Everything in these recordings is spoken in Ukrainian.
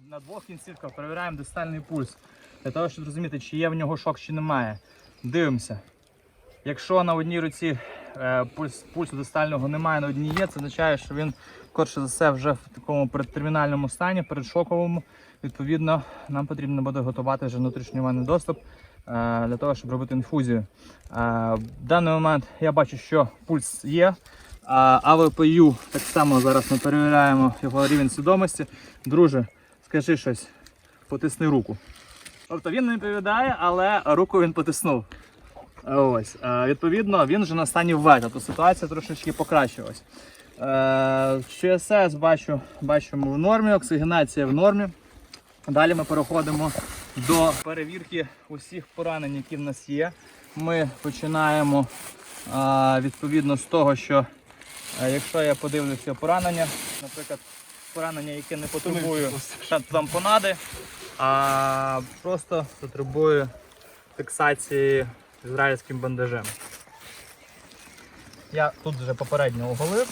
на двох кінцівках перевіряємо дистальний пульс. Для того, щоб зрозуміти, чи є в нього шок, чи немає. Дивимося. Якщо на одній руці е, пульс, пульсу дистального немає, на одній є, це означає, що він коротше за все вже в такому предтермінальному стані, передшоковому. Відповідно, нам потрібно буде готувати вже внутрішньовенний доступ е, для того, щоб робити інфузію. Е, в даний момент я бачу, що пульс є. А АВПЮ так само зараз ми перевіряємо його рівень свідомості. Друже, скажи щось, потисни руку. Тобто він не відповідає, але руку він потиснув. Ось, е, відповідно, він вже на стані В, тобто ситуація трошечки покращилась. Е, ЧСС бачу, бачимо в нормі, оксигенація в нормі. Далі ми переходимо до перевірки усіх поранень, які в нас є. Ми починаємо е, відповідно з того, що якщо я подивлюся поранення, наприклад, поранення, яке не потребує тампонади, а просто потребує фіксації ізраїльським бандажем. Я тут вже попередньо оголив.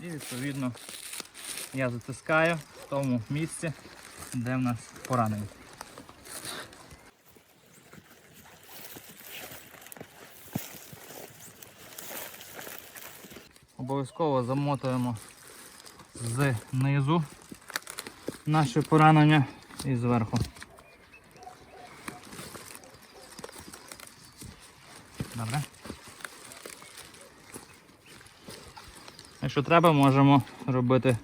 І відповідно я затискаю в тому місці, де в нас поранення. Обов'язково замотуємо знизу наше поранення і зверху. Добре. Якщо треба, можемо робити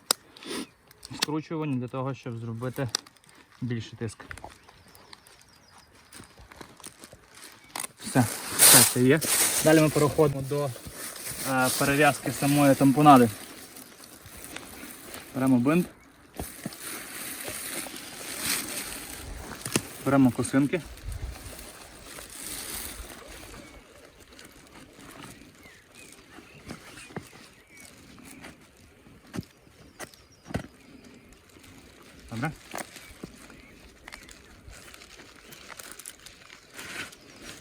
скручування для того, щоб зробити більший тиск. Все, все це є. Далі ми переходимо до перев'язки самої тампонади. Беремо бинт. Беремо косинки. Добре.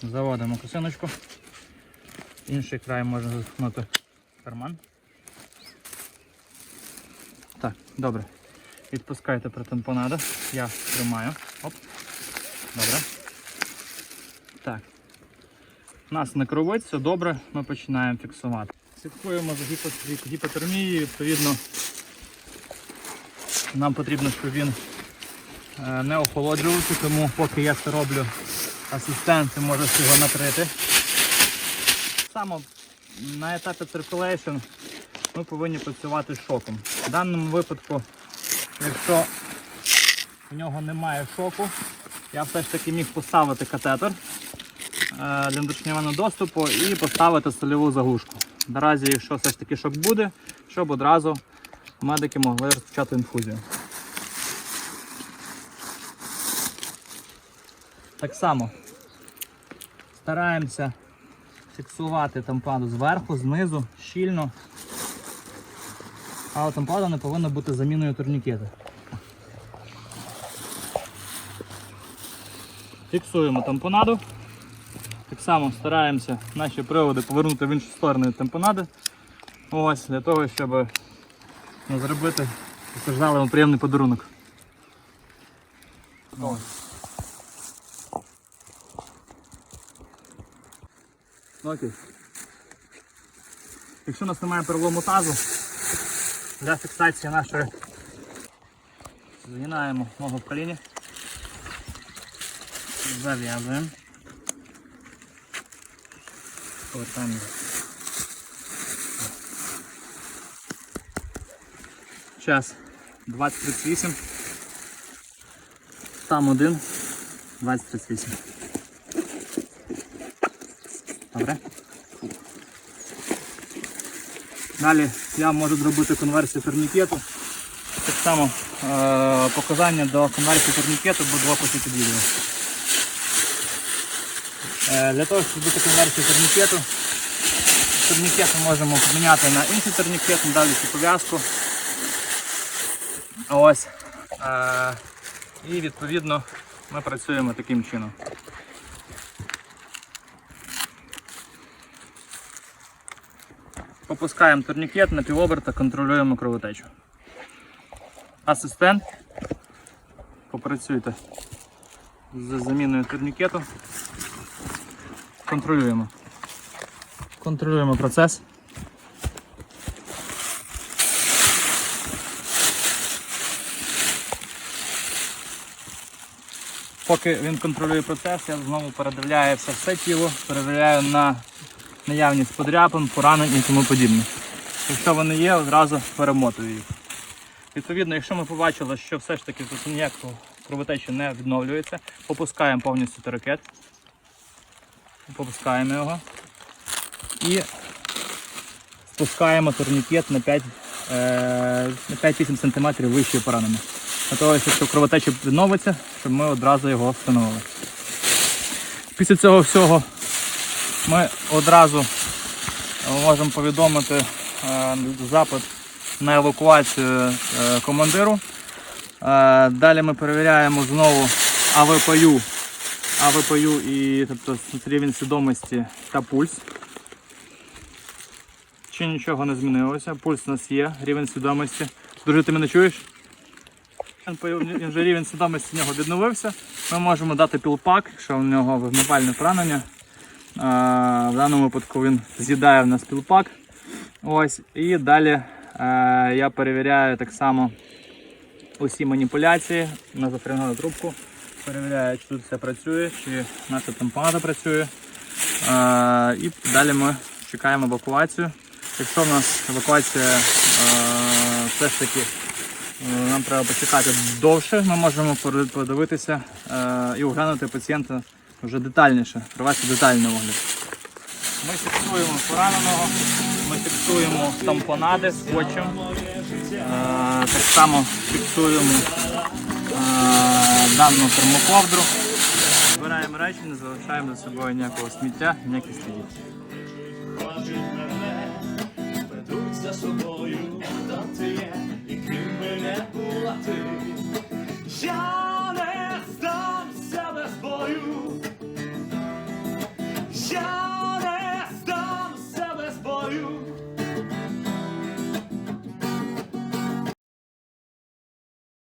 Заводимо косиночку. Інший край можна заткнути карман. Так, добре. Відпускайте протампонаду. Я тримаю. Оп. Добре. Так. У нас не кровить, все добре, ми починаємо фіксувати. Слідкуємо за гіпотермією, відповідно, нам потрібно, щоб він е, не охолоджувався, тому поки я це роблю, асистент може його накрити. Саме на етапі circulation ми повинні працювати з шоком. В даному випадку, якщо в нього немає шоку, я все ж таки міг поставити катетер е, для внутрішнього доступу і поставити сольову заглушку. Наразі, якщо все ж таки шок буде, щоб одразу медики могли розпочати інфузію. Так само стараємося фіксувати тампаду зверху, знизу, щільно. Але тампада не повинна бути заміною турнікета. Фіксуємо тампонаду. Так само стараємося наші приводи повернути в іншу сторону тампонади. Ось, для того, щоб ну, зробити постраждалому приємний подарунок. Ось. Окей. Якщо у нас немає перелому тазу, для фіксації нашої згинаємо ногу в коліні, зав'язуємо, повертаємо. Час 20.38. Там один. 20.38. Добре. Далі я можу зробити конверсію турнікету. Так само е- показання до конверсії турнікету, бо два після під. Е, для того, щоб зробити конверсію турнікету, турнікет ми можемо поміняти на інший турнікет, далі цю пов'язку. Ось. Е- і відповідно ми працюємо таким чином. Опускаємо турнікет на півоберта, контролюємо кровотечу. Асистент. Попрацюйте з заміною турнікету. Контролюємо. Контролюємо процес. Поки він контролює процес, я знову передивляю все, тіло, перевіряю на наявність подряпин, поранень і тому подібне. Якщо вони є, одразу перемотую їх. Відповідно, якщо ми побачили, що все ж таки тут ніякого кровотечі не відновлюється, попускаємо повністю торакет, попускаємо його і спускаємо турнікет на 5, е, на 5-8 см вище поранення. Для того, щоб кровотеча відновиться, щоб ми одразу його встановили. Після цього всього ми одразу можемо повідомити е, запит на евакуацію е, командиру. Е, Далі ми перевіряємо знову АВПЮ, АВПЮ і тобто рівень свідомості та пульс. Чи нічого не змінилося. Пульс у нас є, рівень свідомості. Друже, ти мене чуєш? Він вже рівень свідомості в нього відновився. Ми можемо дати пілпак, якщо в нього вогнепальне поранення. В даному випадку він з'їдає в нас пілпак. Ось. І далі е, я перевіряю так само усі маніпуляції на зафренгану трубку. Перевіряю, чи тут все працює, чи наша тампонада працює. Е, і далі ми чекаємо евакуацію. Якщо в нас евакуація е, все ж таки нам треба почекати довше, ми можемо подивитися і оглянути пацієнта вже детальніше, провести детальний огляд. Ми фіксуємо пораненого, ми фіксуємо тампонади скотчем. Е, так само фіксуємо е, дану термоковдру. Збираємо речі, не залишаємо за собою ніякого сміття, ніяких слідів. ведуть за собою, хто ти є і ким би не була ти.